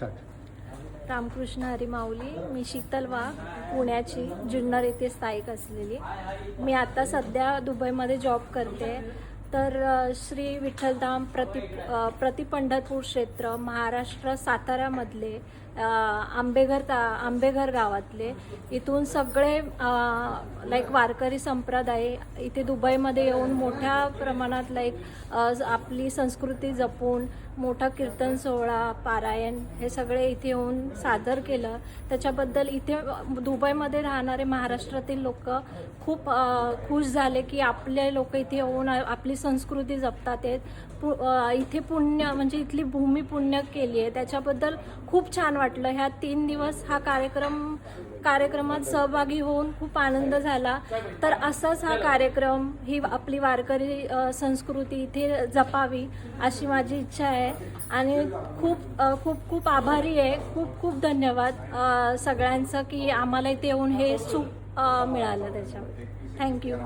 Start Ramkrishna Hari Mauli मी शीतल वाघ पुण्याची जुन्नर येथे स्थायिक असलेली. मी आता सध्या दुबईमध्ये जॉब करते. तर श्री विठ्ठलधाम प्रति प्रति पंढरपूर क्षेत्र महाराष्ट्र साताऱ्यामधले आंबेघर ता आंबेघर गावातले. इथून सगळे लाईक वारकरी संप्रदाय इथे दुबईमध्ये येऊन मोठ्या प्रमाणात लाईक आपली संस्कृती जपून मोठा कीर्तन सोहळा पारायण हे सगळे इथे येऊन सादर केलं. त्याच्याबद्दल इथे दुबईमध्ये राहणारे महाराष्ट्रातील लोक खूप खुश झाले की आपले लोक इथे येऊन आपली संस्कृती जपतात आहेत. पु इथे पुण्य म्हणजे इथली भूमी पुण्य केली आहे. त्याच्याबद्दल खूप छान वाटलं. ह्या तीन दिवस हा कार्यक्रम कार्यक्रमात सहभागी होऊन खूप आनंद झाला. तर असाच हा कार्यक्रम ही आपली वारकरी संस्कृती इथे जपावी अशी माझी इच्छा आहे. आणि खूप खूप खूप आभारी आहे. खूप खूप धन्यवाद सगळ्यांचं की आम्हाला इथे येऊन हे सुख मिळालं त्याच्यामध्ये. थँक्यू